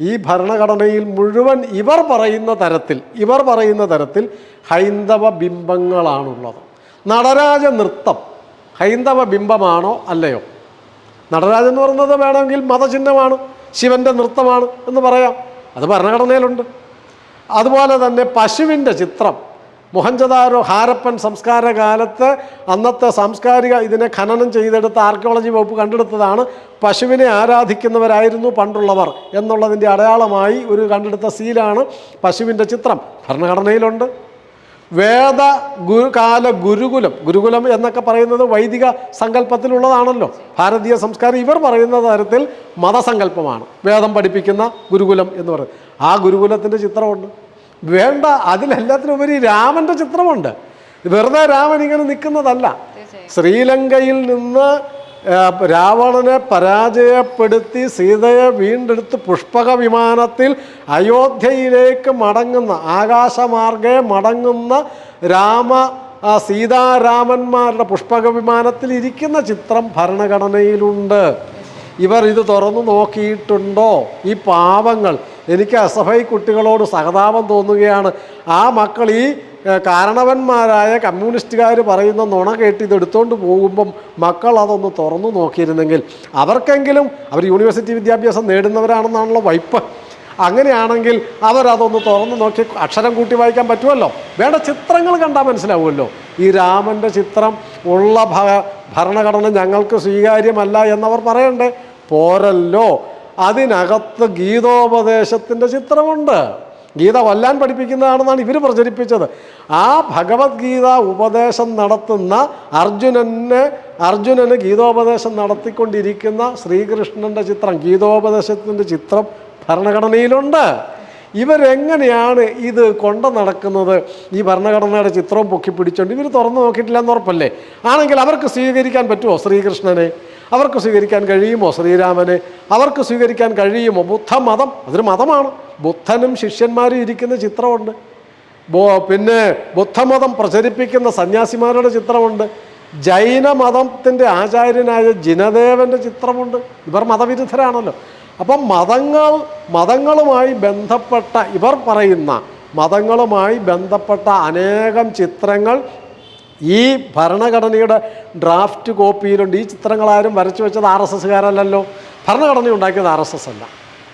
ഈ ഭരണഘടനയിൽ മുഴുവൻ ഇവർ പറയുന്ന തരത്തിൽ ഇവർ പറയുന്ന തരത്തിൽ ഹൈന്ദവ ബിംബങ്ങളാണുള്ളത്. നടരാജ നൃത്തം ഹൈന്ദവ ബിംബമാണോ അല്ലയോ? നടരാജൻ എന്ന് പറയുന്നത് വേണമെങ്കിൽ മതചിഹ്നമാണ് ശിവന്റെ നൃത്തമാണ് എന്ന് പറയാം. അത് ഭരണഘടനയിലുണ്ട്. അതുപോലെ തന്നെ പശുവിന്റെ ചിത്രം മൊഹഞ്ചദാരോ ഹാരപ്പൻ സംസ്കാര കാലത്ത് അന്നത്തെ സാംസ്കാരിക ഇതിനെ ഖനനം ചെയ്തെടുത്ത ആർക്കിയോളജി വകുപ്പ് കണ്ടെടുത്തതാണ്. പശുവിനെ ആരാധിക്കുന്നവരായിരുന്നു പണ്ടുള്ളവർ എന്നുള്ളതിന്റെ അടയാളമായി ഒരു കണ്ടെടുത്ത സീലാണ് പശുവിന്റെ ചിത്രം. ഭരണഘടനയിലുണ്ട്. വേദ ഗുരുകാല ഗുരുകുലം ഗുരുകുലം എന്നൊക്കെ പറയുന്നത് വൈദിക സങ്കല്പത്തിലുള്ളതാണല്ലോ. ഭാരതീയ സംസ്കാരം ഇവർ പറയുന്ന തരത്തിൽ മതസങ്കല്പമാണ്. വേദം പഠിപ്പിക്കുന്ന ഗുരുകുലം എന്ന് പറയുന്നത്. ആ ഗുരുകുലത്തിന്റെ ചിത്രമുണ്ട്. വേണ്ട അതിലെല്ലാത്തിനുപരി രാമന്റെ ചിത്രമുണ്ട്. വെറുതെ രാമൻ ഇങ്ങനെ നിൽക്കുന്നതല്ല. ശ്രീലങ്കയിൽ നിന്ന് രാവണനെ പരാജയപ്പെടുത്തി സീതയെ വീണ്ടെടുത്ത് പുഷ്പക വിമാനത്തിൽ അയോധ്യയിലേക്ക് മടങ്ങുന്ന ആകാശമാർഗെ മടങ്ങുന്ന രാമ സീതാരാമന്മാരുടെ പുഷ്പക വിമാനത്തിൽ ഇരിക്കുന്ന ചിത്രം ഭരണഘടനയിലുണ്ട്. ഇവർ ഇത് തുറന്നു നോക്കിയിട്ടുണ്ടോ? ഈ പാവങ്ങൾ എനിക്ക് അസഫൈ കുട്ടികളോട് സഹതാപം തോന്നുകയാണ്. ആ മക്കൾ ഈ കാരണവന്മാരായ കമ്മ്യൂണിസ്റ്റുകാർ പറയുന്ന നുണ കേട്ട് ഇതെടുത്തുകൊണ്ട് പോകുമ്പം മക്കൾ അതൊന്ന് തുറന്നു നോക്കിയിരുന്നെങ്കിൽ അവർക്കെങ്കിലും അവർ യൂണിവേഴ്സിറ്റി വിദ്യാഭ്യാസം നേടുന്നവരാണെന്നാണല്ലോ വൈപ്പ്. അങ്ങനെയാണെങ്കിൽ അവരതൊന്ന് തുറന്നു നോക്കി അക്ഷരം കൂട്ടി വായിക്കാൻ പറ്റുമല്ലോ? വേണ്ട ചിത്രങ്ങൾ കണ്ടാൽ മനസ്സിലാവുമല്ലോ? ഈ രാമന്റെ ചിത്രം ഉള്ള ഭരണഘടന ഞങ്ങൾക്ക് സ്വീകാര്യമല്ല എന്നവർ പറയണ്ടേ? പോരല്ലോ. അതിനകത്ത് ഗീതോപദേശത്തിന്റെ ചിത്രമുണ്ട്. ഗീത വല്ലാൻ പഠിപ്പിക്കുന്നതാണെന്നാണ് ഇവർ പ്രചരിപ്പിച്ചത്. ആ ഭഗവത്ഗീത ഉപദേശം നടത്തുന്ന അർജുനന് അർജുനന് ഗീതോപദേശം നടത്തിക്കൊണ്ടിരിക്കുന്ന ശ്രീകൃഷ്ണന്റെ ചിത്രം ഗീതോപദേശത്തിന്റെ ചിത്രം ഭരണഘടനയിലുണ്ട്. ഇവരെങ്ങനെയാണ് ഇത് കൊണ്ട നടക്കുന്നത്? ഈ ഭരണഘടനയുടെ ചിത്രവും പൊക്കി പിടിച്ചുകൊണ്ട് ഇവർ തുറന്നു നോക്കിയിട്ടില്ല എന്ന് ഉറപ്പല്ലേ? ആണെങ്കിൽ അവർക്ക് സ്വീകരിക്കാൻ പറ്റുമോ ശ്രീകൃഷ്ണനെ? അവർക്ക് സ്വീകരിക്കാൻ കഴിയുമോ ശ്രീരാമനെ? അവർക്ക് സ്വീകരിക്കാൻ കഴിയുമോ? ബുദ്ധമതം അതൊരു മതമാണ്. ബുദ്ധനും ശിഷ്യന്മാരും ഇരിക്കുന്ന ചിത്രമുണ്ട്. ബോ- പിന്നെ ബുദ്ധമതം പ്രചരിപ്പിക്കുന്ന സന്യാസിമാരുടെ ചിത്രമുണ്ട്. ജൈനമതത്തിന്റെ ആചാര്യനായ ജിനദേവന്റെ ചിത്രമുണ്ട്. ഇവർ മതവിരുദ്ധരാണല്ലോ. അപ്പം മതങ്ങൾ മതങ്ങളുമായി ബന്ധപ്പെട്ട ഇവർ പറയുന്ന മതങ്ങളുമായി ബന്ധപ്പെട്ട അനേകം ചിത്രങ്ങൾ ഈ ഭരണഘടനയുടെ ഡ്രാഫ്റ്റ് കോപ്പിയിലുണ്ട്. ഈ ചിത്രങ്ങളാരും വരച്ചു വെച്ചത് ആർ എസ് എസ്സുകാരല്ലല്ലോ. ഭരണഘടന ഉണ്ടാക്കിയത് ആർ എസ് എസ് അല്ല.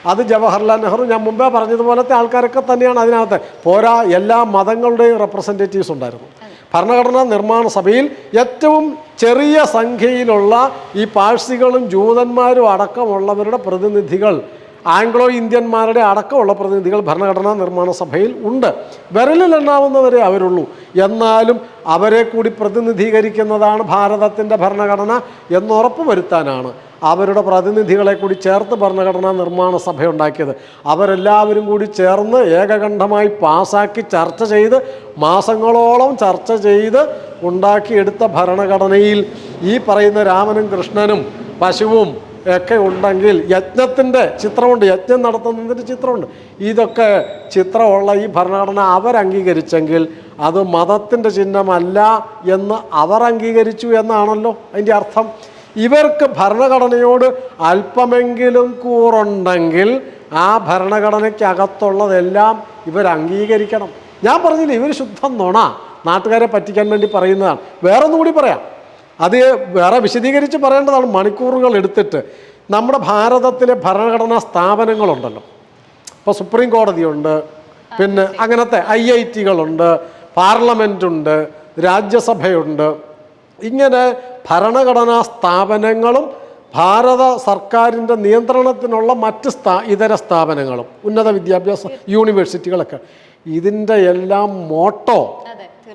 അത് ജവഹർലാൽ നെഹ്റു ഞാൻ മുമ്പേ പറഞ്ഞതുപോലത്തെ ആൾക്കാരൊക്കെ തന്നെയാണ് അതിനകത്ത്. പോരാ എല്ലാ മതങ്ങളുടെയും റെപ്രസെന്റേറ്റീവ്സ് ഉണ്ടായിരുന്നു. ഭരണഘടനാ നിർമ്മാണ സഭയിൽ ഏറ്റവും ചെറിയ സംഖ്യയിലുള്ള ഈ പാഴ്സികളും ജൂതന്മാരും അടക്കമുള്ളവരുടെ പ്രതിനിധികൾ ആംഗ്ലോ ഇന്ത്യന്മാരുടെ അടക്കമുള്ള പ്രതിനിധികൾ ഭരണഘടനാ നിർമ്മാണ സഭയിൽ ഉണ്ട്. വിരലിലെണ്ണാവുന്നവരെ അവരുള്ളൂ. എന്നാലും അവരെ കൂടി പ്രതിനിധീകരിക്കുന്നതാണ് ഭാരതത്തിന്റെ ഭരണഘടന എന്നുറപ്പ് വരുത്താനാണ് അവരുടെ പ്രതിനിധികളെ കൂടി ചേർത്ത് ഭരണഘടനാ നിർമ്മാണ സഭ ഉണ്ടാക്കിയത് അവരെല്ലാവരും കൂടി ചേർന്ന് ഏകകണ്ഠമായി പാസാക്കി ചർച്ച ചെയ്ത് മാസങ്ങളോളം ചർച്ച ചെയ്ത് ഉണ്ടാക്കിയെടുത്ത ഭരണഘടനയിൽ ഈ പറയുന്ന രാമനും കൃഷ്ണനും പശുവും ഒക്കെ ഉണ്ടെങ്കിൽ യജ്ഞത്തിന്റെ ചിത്രമുണ്ട്. യജ്ഞം നടത്തുന്നതിന്റെ ചിത്രമുണ്ട്. ഇതൊക്കെ ചിത്രമുള്ള ഈ ഭരണഘടന അംഗീകരിച്ചെങ്കിൽ അത് മതത്തിന്റെ ചിഹ്നമല്ല എന്ന് അവർ അംഗീകരിച്ചു എന്നാണല്ലോ അതിന്റെ അർത്ഥം. ഇവർക്ക് ഭരണഘടനയോട് അല്പമെങ്കിലും കൂറുണ്ടെങ്കിൽ ആ ഭരണഘടനയ്ക്കകത്തുള്ളതെല്ലാം ഇവർ അംഗീകരിക്കണം. ഞാൻ പറഞ്ഞില്ല ഇവർ ശുദ്ധം നുണ. നാട്ടുകാരെ പറ്റിക്കാൻ വേണ്ടി പറയുന്നതാണ്. വേറൊന്നും കൂടി പറയാം. അത് വേറെ വിശദീകരിച്ച് പറയേണ്ടതാണ്. മണിക്കൂറുകൾ എടുത്തിട്ട് നമ്മുടെ ഭാരതത്തിലെ ഭരണഘടനാ സ്ഥാപനങ്ങളുണ്ടല്ലോ. ഇപ്പോൾ സുപ്രീം കോടതിയുണ്ട് പിന്നെ അങ്ങനത്തെ ഐ ഐ ടികളുണ്ട് പാർലമെന്റ് ഉണ്ട് രാജ്യസഭയുണ്ട്. ഇങ്ങനെ ഭരണഘടനാ സ്ഥാപനങ്ങളും ഭാരത സർക്കാരിന്റെ നിയന്ത്രണത്തിനുള്ള മറ്റ് സ്ഥാ ഇതര സ്ഥാപനങ്ങളും ഉന്നത വിദ്യാഭ്യാസ യൂണിവേഴ്സിറ്റികളൊക്കെ. ഇതിന്റെ എല്ലാം മോട്ടോ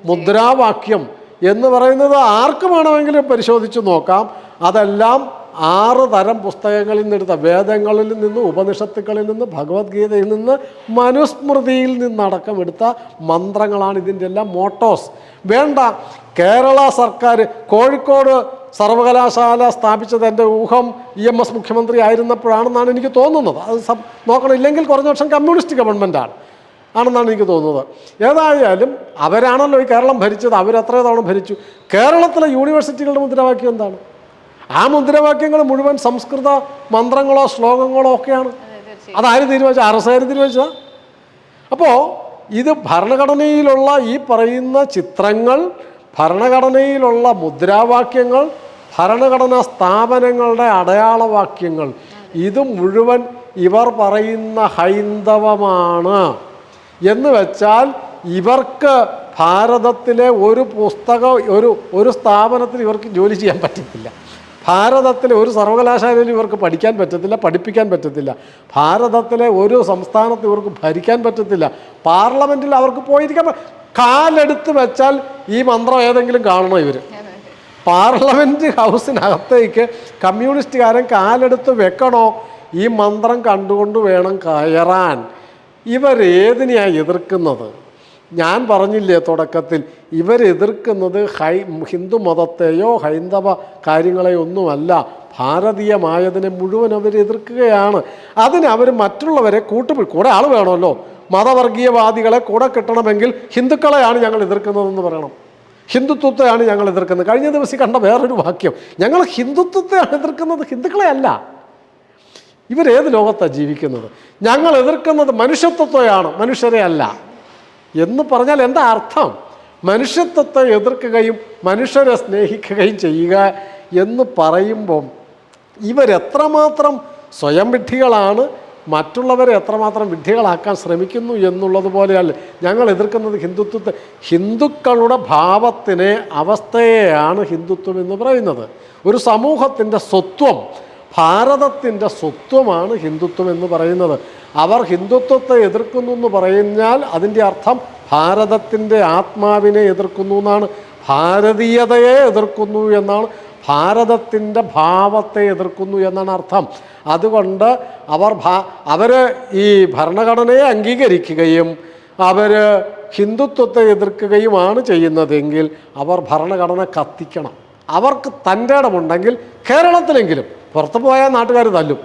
മുദ്രാവാക്യം എന്ന് പറയുന്നത് ആർക്ക് വേണമെങ്കിലും പരിശോധിച്ച് നോക്കാം. അതെല്ലാം ആറ് തരം പുസ്തകങ്ങളിൽ നിന്നെടുത്ത വേദങ്ങളിൽ നിന്ന് ഉപനിഷത്തുക്കളിൽ നിന്ന് ഭഗവത്ഗീതയിൽ നിന്ന് മനുസ്മൃതിയിൽ നിന്നടക്കം എടുത്ത മന്ത്രങ്ങളാണ് ഇതിന്റെ എല്ലാം മോട്ടോസ്. വേണ്ട കേരള സർക്കാർ കോഴിക്കോട് സർവകലാശാല സ്ഥാപിച്ചത് എന്റെ ഊഹം ഇ എം എസ് മുഖ്യമന്ത്രി ആയിരുന്നപ്പോഴാണെന്നാണ് എനിക്ക് തോന്നുന്നത്. അത് നോക്കണം ഇല്ലെങ്കിൽ കുറഞ്ഞ വർഷം കമ്മ്യൂണിസ്റ്റ് ഗവൺമെന്റാണ്. ആണെന്നാണ് എനിക്ക് തോന്നുന്നത്. ഏതായാലും അവരാണല്ലോ ഈ കേരളം ഭരിച്ചത്. അവരെത്ര തവണ ഭരിച്ചു. കേരളത്തിലെ യൂണിവേഴ്സിറ്റികളുടെ മുദ്രാവാക്യം എന്താണ്? ആ മുദ്രാവാക്യങ്ങൾ മുഴുവൻ സംസ്കൃത മന്ത്രങ്ങളോ ശ്ലോകങ്ങളോ ഒക്കെയാണ്. അതെ തീരുമാനിച്ച അതാര് തീരുമാനിച്ചത്? R S R തീരുമാനിച്ചതാ? അപ്പോൾ ഇത് ഭരണഘടനയിലുള്ള ഈ പറയുന്ന ചിത്രങ്ങൾ ഭരണഘടനയിലുള്ള മുദ്രാവാക്യങ്ങൾ ഭരണഘടനാ സ്ഥാപനങ്ങളുടെ അടയാളവാക്യങ്ങൾ ഇത് മുഴുവൻ ഇവർ പറയുന്ന ഹൈന്ദവമാണ്. എന്ന് വെച്ചാൽ ഇവർക്ക് ഭാരതത്തിലെ ഒരു പുസ്തകം ഒരു ഒരു സ്ഥാപനത്തിൽ ഇവർക്ക് ജോലി ചെയ്യാൻ പറ്റത്തില്ല. ഭാരതത്തിലെ ഒരു സർവകലാശാലയിൽ ഇവർക്ക് പഠിക്കാൻ പറ്റത്തില്ല പഠിപ്പിക്കാൻ പറ്റത്തില്ല. ഭാരതത്തിലെ ഒരു സംസ്ഥാനത്ത് ഇവർക്ക് ഭരിക്കാൻ പറ്റത്തില്ല. പാർലമെന്റിൽ അവർക്ക് പോയിരിക്കാൻ കാലെടുത്ത് വെച്ചാൽ ഈ മന്ത്രം ഏതെങ്കിലും കാണണം ഇവർ. പാർലമെന്റ് ഹൗസിനകത്തേക്ക് കമ്മ്യൂണിസ്റ്റുകാരൻ കാലെടുത്ത് വെക്കണോ? ഈ മന്ത്രം കണ്ടുകൊണ്ട് വേണം കയറാൻ. ഇവരേതിനെയാണ് എതിർക്കുന്നത്? ഞാൻ പറഞ്ഞില്ലേ തുടക്കത്തിൽ ഇവരെതിർക്കുന്നത് ഹൈ ഹിന്ദു മതത്തെയോ ഹൈന്ദവ കാര്യങ്ങളെയോ ഒന്നുമല്ല ഭാരതീയമായതിനെ മുഴുവൻ അവർ എതിർക്കുകയാണ്. അതിന് അവർ മറ്റുള്ളവരെ കൂട്ടുപിടി കൂടെ ആൾ വേണമല്ലോ. മതവർഗീയവാദികളെ കൂടെ കിട്ടണമെങ്കിൽ ഹിന്ദുക്കളെയാണ് ഞങ്ങൾ എതിർക്കുന്നതെന്ന് പറയണം. ഹിന്ദുത്വത്തെയാണ് ഞങ്ങൾ എതിർക്കുന്നത്. കഴിഞ്ഞ ദിവസം കണ്ട വേറൊരു വാക്യം ഞങ്ങൾ ഹിന്ദുത്വത്തെയാണ് എതിർക്കുന്നത് ഹിന്ദുക്കളെ അല്ല ഇവരേത് ലോകത്താണ് ജീവിക്കുന്നത്? ഞങ്ങൾ എതിർക്കുന്നത് മനുഷ്യത്വത്തെയാണ് മനുഷ്യരെ അല്ല. എന്ന് പറഞ്ഞാൽ എന്താ അർത്ഥം? മനുഷ്യത്വത്തെ എതിർക്കുകയും മനുഷ്യരെ സ്നേഹിക്കുകയും ചെയ്യുക എന്ന് പറയുമ്പം ഇവരെത്രമാത്രം സ്വയം വിഡ്ഢികളാണ് മറ്റുള്ളവരെ എത്രമാത്രം വിഡ്ഢികളാക്കാൻ ശ്രമിക്കുന്നു എന്നുള്ളത് പോലെയല്ല. ഞങ്ങൾ എതിർക്കുന്നത് ഹിന്ദുത്വത്തെ ഹിന്ദുക്കളുടെ ഭാവത്തിനെ അവസ്ഥയെയാണ് ഹിന്ദുത്വം എന്ന് പറയുന്നത്. ഒരു സമൂഹത്തിന്റെ സ്വത്വം ഭാരതത്തിന്റെ സ്വത്വമാണ് ഹിന്ദുത്വം എന്ന് പറയുന്നത്. അവർ ഹിന്ദുത്വത്തെ എതിർക്കുന്നു എന്ന് പറഞ്ഞാൽ അതിന്റെ അർത്ഥം ഭാരതത്തിന്റെ ആത്മാവിനെ എതിർക്കുന്നു എന്നാണ്. ഭാരതീയതയെ എതിർക്കുന്നു എന്നാണ്. ഭാരതത്തിന്റെ ഭാവത്തെ എതിർക്കുന്നു എന്നാണ് അർത്ഥം. അതുകൊണ്ട് അവർ ഭാ അവർ ഈ ഭരണഘടനയെ അംഗീകരിക്കുകയും അവർ ഹിന്ദുത്വത്തെ എതിർക്കുകയുമാണ് ചെയ്യുന്നതെങ്കിൽ അവർ ഭരണഘടന കത്തിക്കണം. അവർക്ക് തന്റെ ഇടമുണ്ടെങ്കിൽ കേരളത്തിലെങ്കിലും പുറത്ത് പോയാൽ നാട്ടുകാർ തല്ലും.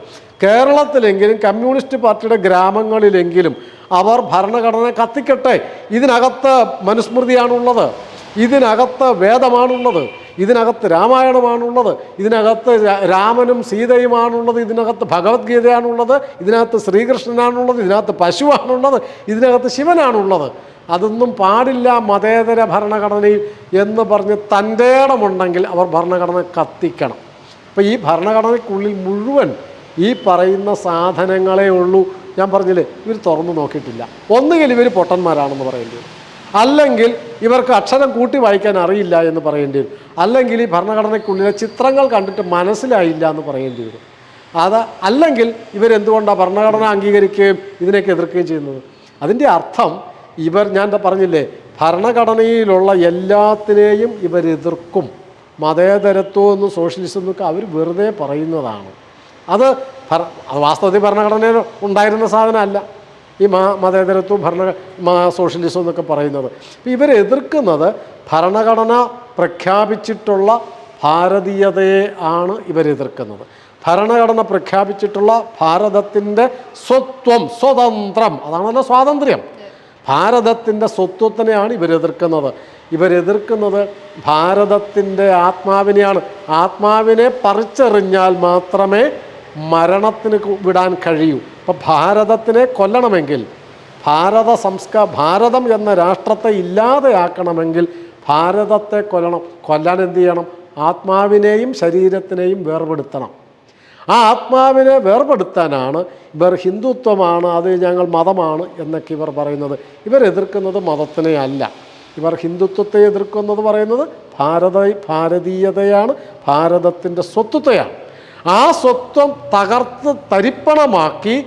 കേരളത്തിലെങ്കിലും കമ്മ്യൂണിസ്റ്റ് പാർട്ടിയുടെ ഗ്രാമങ്ങളിലെങ്കിലും അവർ ഭരണഘടന കത്തിക്കട്ടെ. ഇതിനകത്ത് മനുസ്മൃതിയാണുള്ളത്. ഇതിനകത്ത് വേദമാണുള്ളത്. ഇതിനകത്ത് രാമായണമാണുള്ളത്. ഇതിനകത്ത് രാമനും സീതയുമാണുള്ളത്. ഇതിനകത്ത് ഭഗവത്ഗീതയാണുള്ളത്. ഇതിനകത്ത് ശ്രീകൃഷ്ണനാണുള്ളത്. ഇതിനകത്ത് പശുവാണുള്ളത്. ഇതിനകത്ത് ശിവനാണുള്ളത്. അതൊന്നും പാടില്ല മതേതര ഭരണഘടനയിൽ എന്ന് പറഞ്ഞ് തന്റെ ഇടമുണ്ടെങ്കിൽ അവർ ഭരണഘടന കത്തിക്കണം. അപ്പോൾ ഈ ഭരണഘടനയ്ക്കുള്ളിൽ മുഴുവൻ ഈ പറയുന്ന സാധനങ്ങളേ ഉള്ളൂ. ഞാൻ പറഞ്ഞില്ലേ ഇവർ തുറന്നു നോക്കിയിട്ടില്ല. ഒന്നുകിൽ ഇവർ പൊട്ടന്മാരാണെന്ന് പറയേണ്ടി വരും. അല്ലെങ്കിൽ ഇവർക്ക് അക്ഷരം കൂട്ടി വായിക്കാൻ അറിയില്ല എന്ന് പറയേണ്ടി വരും. അല്ലെങ്കിൽ ഈ ഭരണഘടനയ്ക്കുള്ളിലെ ചിത്രങ്ങൾ കണ്ടിട്ട് മനസ്സിലായില്ല എന്ന് പറയേണ്ടി വരും. അത് അല്ലെങ്കിൽ ഇവരെന്തുകൊണ്ടാണ് ഭരണഘടന അംഗീകരിക്കുകയും ഇതിനൊക്കെ എതിർക്കുകയും ചെയ്യുന്നത്? അതിന്റെ അർത്ഥം ഇവർ ഞാൻ പറഞ്ഞില്ലേ ഭരണഘടനയിലുള്ള എല്ലാത്തിനെയും ഇവർ എതിർക്കും മതേതരത്വം എന്നും സോഷ്യലിസം എന്നൊക്കെ അവർ വെറുതെ പറയുന്നതാണ്. അത് ഭര വാസ്തവത്തിൽ ഭരണഘടനയിൽ ഉണ്ടായിരുന്ന സാധനമല്ല. ഈ മാ മതേതരത്വം ഭരണ മാ സോഷ്യലിസം എന്നൊക്കെ പറയുന്നത്. എതിർക്കുന്നത് ഭരണഘടന പ്രഖ്യാപിച്ചിട്ടുള്ള ഭാരതീയതയെ ആണ് ഇവരെതിർക്കുന്നത് ഭരണഘടന പ്രഖ്യാപിച്ചിട്ടുള്ള ഭാരതത്തിന്റെ സ്വത്വം സ്വതന്ത്രം അതാണല്ലോ സ്വാതന്ത്ര്യം. ഭാരതത്തിന്റെ സ്വത്വത്തിനെയാണ് ഇവരെതിർക്കുന്നത് ഇവരെതിർക്കുന്നത് ഭാരതത്തിന്റെ ആത്മാവിനെയാണ്. ആത്മാവിനെ പറിച്ചെറിഞ്ഞാൽ മാത്രമേ മരണത്തിന് വിടാൻ കഴിയൂ. അപ്പം ഭാരതത്തിനെ കൊല്ലണമെങ്കിൽ ഭാരത സംസ്കാ ഭാരതം എന്ന രാഷ്ട്രത്തെ ഇല്ലാതെയാക്കണമെങ്കിൽ ഭാരതത്തെ കൊല്ലണം. കൊല്ലാൻ എന്ത് ചെയ്യണം? ആത്മാവിനെയും ശരീരത്തിനെയും വേർപെടുത്തണം. ആ ആത്മാവിനെ വേർപെടുത്താനാണ് ഇവർ ഹിന്ദുത്വമാണ് അത് ഞങ്ങൾ മതമാണ് എന്നൊക്കെ ഇവർ പറയുന്നത്. ഇവരെതിർക്കുന്നത് മതത്തിനെ അല്ല. ഇവർ ഹിന്ദുത്വത്തെ എതിർക്കുന്നത് പറയുന്നത് ഭാരത ഭാരതീയതയാണ് ഭാരതത്തിന്റെ സ്വത്വത്തെയാണ്. ആ സ്വത്വം തകർത്ത് തരിപ്പണമാക്കി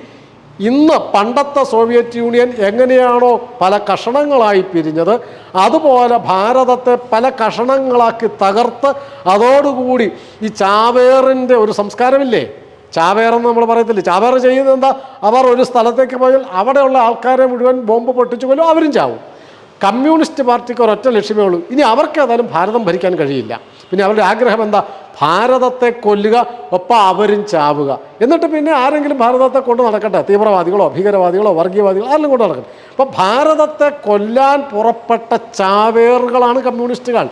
ഇന്ന് പണ്ടത്തെ സോവിയറ്റ് യൂണിയൻ എങ്ങനെയാണോ പല കഷണങ്ങളായി പിരിഞ്ഞത് അതുപോലെ ഭാരതത്തെ പല കഷണങ്ങളാക്കി തകർത്ത് അതോടുകൂടി ഈ ചാവേറിന്റെ ഒരു സംസ്കാരമില്ലേ? ചാവേറെന്ന് നമ്മൾ പറയത്തില്ലേ? ചാവേർ ചെയ്യുന്നത് എന്താ? അവർ ഒരു സ്ഥലത്തേക്ക് പോയാൽ അവിടെയുള്ള ആൾക്കാരെ മുഴുവൻ ബോംബ് പൊട്ടിച്ചു കൊല്ലും അവരും ചാവും. കമ്മ്യൂണിസ്റ്റ് പാർട്ടിക്ക് ഒരൊറ്റ ലക്ഷ്യമേ ഉള്ളൂ. ഇനി അവർക്ക് ഏതായാലും ഭാരതം ഭരിക്കാൻ കഴിയില്ല. പിന്നെ അവരുടെ ആഗ്രഹം എന്താ? ഭാരതത്തെ കൊല്ലുക ഒപ്പം അവരും ചാവുക. എന്നിട്ട് പിന്നെ ആരെങ്കിലും ഭാരതത്തെ കൊണ്ട് നടക്കട്ടെ? തീവ്രവാദികളോ ഭീകരവാദികളോ വർഗീയവാദികളോ ആരെങ്കിലും കൊണ്ട് നടക്കട്ടെ? അപ്പോൾ ഭാരതത്തെ കൊല്ലാൻ പുറപ്പെട്ട ചാവേറുകളാണ് കമ്മ്യൂണിസ്റ്റുകൾ.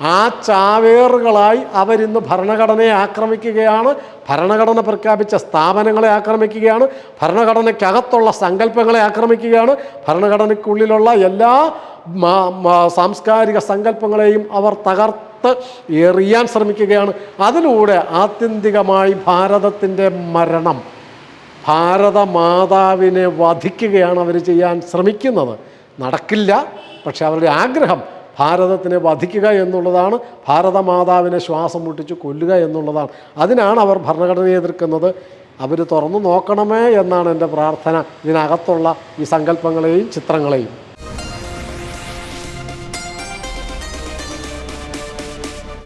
ആ ചാവേറുകളായി അവരിന്ന് ഭരണഘടനയെ ആക്രമിക്കുകയാണ് ഭരണഘടന പ്രഖ്യാപിച്ച സ്ഥാപനങ്ങളെ ആക്രമിക്കുകയാണ് ഭരണഘടനയ്ക്കകത്തുള്ള സങ്കല്പങ്ങളെ ആക്രമിക്കുകയാണ്. ഭരണഘടനയ്ക്കുള്ളിലുള്ള എല്ലാ സാംസ്കാരിക സങ്കല്പങ്ങളെയും അവർ തകർത്ത് എറിയാൻ ശ്രമിക്കുകയാണ്. അതിലൂടെ ആത്യന്തികമായി ഭാരതത്തിന്റെ മരണം ഭാരത മാതാവിനെ വധിക്കുകയാണ് അവർ ചെയ്യാൻ ശ്രമിക്കുന്നത്. നടക്കില്ല പക്ഷെ അവരുടെ ആഗ്രഹം ഭാരതത്തിനെ വധിക്കുക എന്നുള്ളതാണ്. ഭാരതമാതാവിനെ ശ്വാസം മുട്ടിച്ച് കൊല്ലുക എന്നുള്ളതാണ്. അതിനാണ് അവർ ഭരണഘടനയെ എതിർക്കുന്നത്. അവർ തുറന്നു നോക്കണമേ എന്നാണ് എന്റെ പ്രാർത്ഥന. ഇതിനകത്തുള്ള ഈ സങ്കല്പങ്ങളെയും ചിത്രങ്ങളെയും.